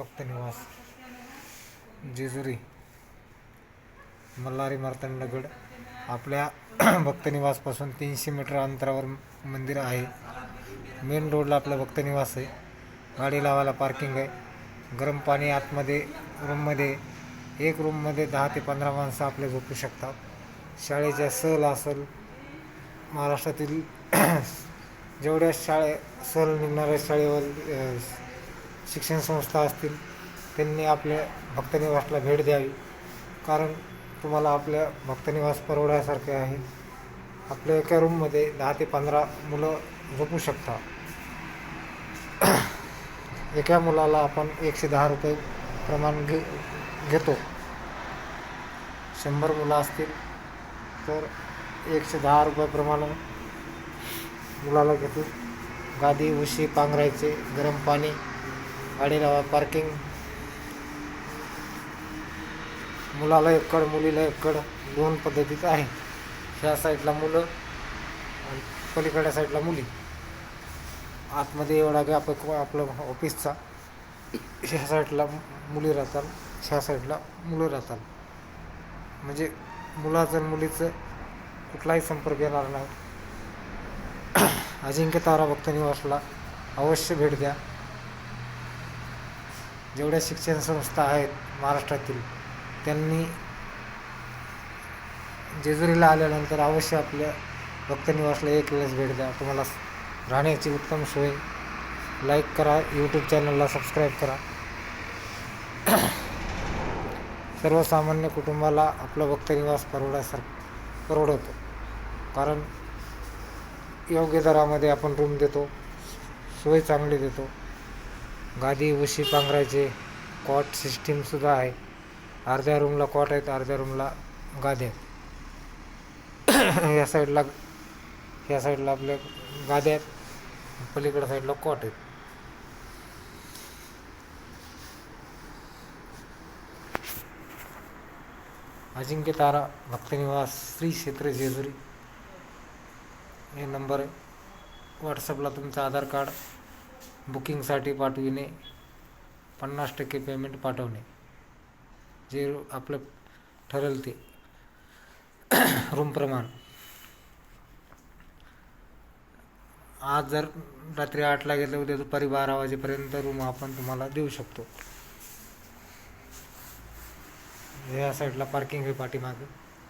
भक्त निवास. जेजुरी मल्हारी मार्तंडगड आपल्या भक्तनिवासपासून तीनशे मीटर अंतरावर मंदिर आहे. मेन रोडला आपलं भक्तनिवास आहे. गाडी लावायला पार्किंग आहे. गरम पाणी आतमध्ये रूममध्ये एक रूममध्ये दहा ते पंधरा माणसं आपले झोपू शकतात. शाळेच्या सहल असेल महाराष्ट्रातील जेवढ्या शाळे सहल निघणाऱ्या शाळेवर शिक्षण संस्था असतील त्यांनी आपल्या भक्तनिवासला भेट द्यावी. कारण तुम्हाला आपल्या भक्तनिवास परवड्यासारखे आहे. आपल्या एका रूममध्ये दहा ते पंधरा मुलं झोपू शकता. एका मुलाला आपण एकशे दहा रुपये प्रमाण घे घेतो. शंभर मुलं असतील तर एकशे दहा रुपयाप्रमाणे मुलाला घेतो. गादी उशी पांघरायचे गरम पाणी गाडी लावा पार्किंग मुलाला एकड मुलीला एकड दोन पद्धतीचं आहे. ह्या साईडला मुलं आणि पलीकडच्या साईडला मुली. आतमध्ये एवढा गॅप आपलं ऑफिसचा ह्या साईडला मुली राहतात ह्या साईडला मुलं राहतात. म्हणजे मुलाचं आणि मुलीचं कुठलाही संपर्क येणार नाही. अजिंक्य तारा भक्त निवासला अवश्य भेट द्या. जेवढ्या शिक्षण संस्था आहेत महाराष्ट्रातील त्यांनी जेजुरीला आल्यानंतर अवश्य आपल्या भक्तनिवासला एक वेळेस भेट द्या. तुम्हाला राहण्याची उत्तम सोय. लाईक करा यूट्यूब चॅनलला सबस्क्राईब करा. सर्वसामान्य कुटुंबाला आपला भक्तनिवास परवडासार परवडवतो. कारण योग्य दरामध्ये आपण रूम देतो सोय चांगली देतो. गादी उशी पांघरायचे कॉट सिस्टीमसुद्धा आहे. अर्ध्या रूमला कॉट आहेत अर्ध्या रूमला गाद्या या साईडला या साईडला आपल्या गाद्या आहेत. पलीकडं साईडला कॉट आहेत. अजिंक्य तारा भक्तनिवास श्री क्षेत्र जेजुरी. हे नंबर आहे. व्हॉट्सअपला तुमचं आधार कार्ड बुकिंगसाठी पाठविणे पन्नास टक्के पेमेंट पाठवणे. जे आपलं ठरेल ते. रूम प्रमाण. आज जर रात्री आठला गेलं उद्या दुपारी बारा वाजेपर्यंत रूम आपण तुम्हाला देऊ शकतो. या साईडला पार्किंग आहे पाठीमागं.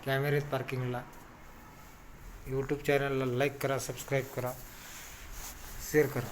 कॅमेरेत पार्किंगला यूट्यूब चॅनलला लाईक करा सबस्क्राईब करा. शेअर करा.